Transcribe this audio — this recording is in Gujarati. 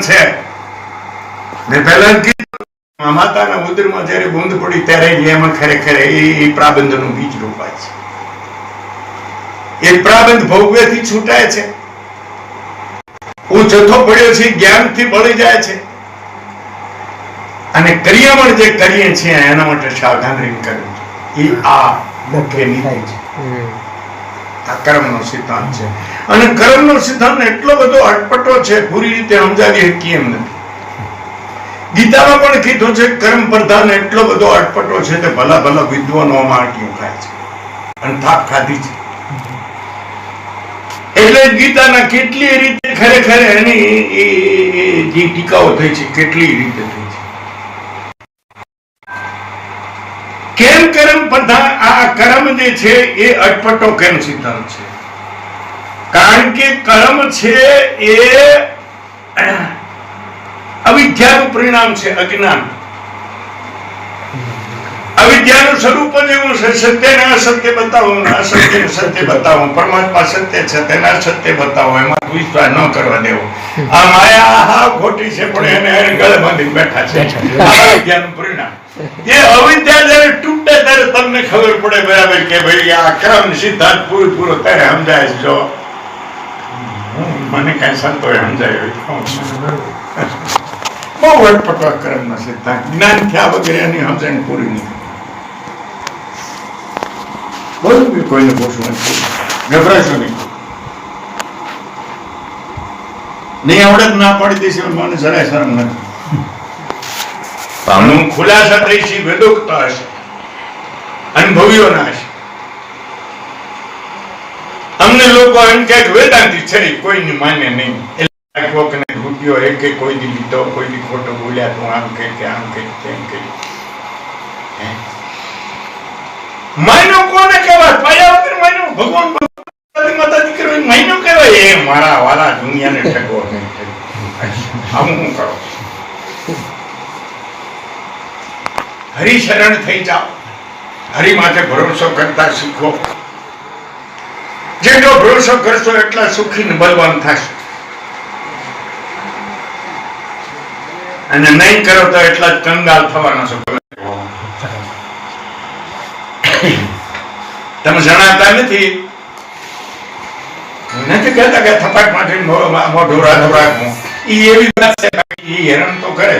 છે. મેં પહેલા કીધું માતાના ઉદરમાં જ્યારે બૂંદ પડી ત્યારે એમાં ખરેખર એ પ્રાબંધનું બીજ રોપાય છે. એ પ્રાબંધ ભવ્યથી છૂટાય છે. હું જથ્થો પડ્યો છે જ્ઞાનથી બળી જાય છે. અને ક્રિયામણ જે કરીએ છીએ એના માટે સાવધાન રહીને કરવું એ આ મુખ્ય નીતિ છે. આ કર્મનો સિદ્ધાંત છે. અને કર્મનો સિદ્ધાંત એટલો બધો અટપટો છે, પૂરી રીતે સમજાવી શકીએ એમ નથી? ગીતામાં પણ કીધું છે કે કર્મ પ્રધાન એટલો બધો અટપટો છે તે ભલા ભલા વિદ્વાનો આંટીઓ ખાય છે? અને થાપ ખાધી છે. એટલે ગીતાના કેટલી રીતે ખરેખર એની જે ટીકાઓ થઈ છે, કેટલી રીતે થઈ છે? કેમ કર્મ બધા આ કર્મ જે છે એ અટપટો કેમ સિદ્ધાંત છે? કારણ કે કર્મ છે એ અવિદ્યાનું પરિણામ છે અજ્ઞાન. અવિદ્યાનું સ્વરૂપ જ એવું છે સત્યને અસત્ય બતાવો ને અસત્યને સત્ય બતાવો પરમાત્મા સત્ય છે તેના સત્ય બતાવો એમાં વિશ્વાસ ન કરવા દેવો. આ માયા હાવ ખોટી છે પણ એને ગળે બાંધી બેઠા છે. અવિદ્યાનું પરિણામ. એ અવિદ્યા જયારે તૂટે ત્યારે તમને ખબર પડે બરાબર કે ભાઈ આ ક્રમ સિદ્ધાંત પૂરો પૂરો ત્યારે સમજાય જો મને કઈ સંતો સમજાય. બહુ અટપટો કર્મનો સિદ્ધાંત. જ્ઞાન થયા વગેરે એની સમજણ પૂરી નહીં બોલું બી કોઈને પૂછવું નથી ગભરાશો નહીં નહીં આવડત ના પાડી દેશે મને જરાય શરમ નથી હું ખુલાસા થઈ છે વેદોક્તા હશે અનુભવીઓના હશે અમને લોકો એમ કે વેદાંતિ છે કોઈની માને નહીં એટલે કોકને રૂપિયો એક કોઈ દી લીધો કોઈ દી ખોટો બોલ્યા તું આમ કે આમ કે તેમ કે હે? કોને કહેવાય. પાયા વગર માયનો ભગવાન ભગવાન માતાજી કરો એ કહેવાય. એ મારા વાલા દુનિયાને ઠગો નહીં આમ હું કરો? હરિ શરણ થઈ જાઓ. હરી માટે ભરોસો કરતા શીખો. જેટલો ભરોસો કરશો એટલા સુખી ને બલવાન થશે. અને નહીં કરો તો એટલા જ કંગાલ થવાના છો. તમે જણાતા નથી. નથી કહેતા કે થપાક માટે મોઢું રાધો રાખવું ઈ એવી વાત છે, બાકી હેરાન તો કરે.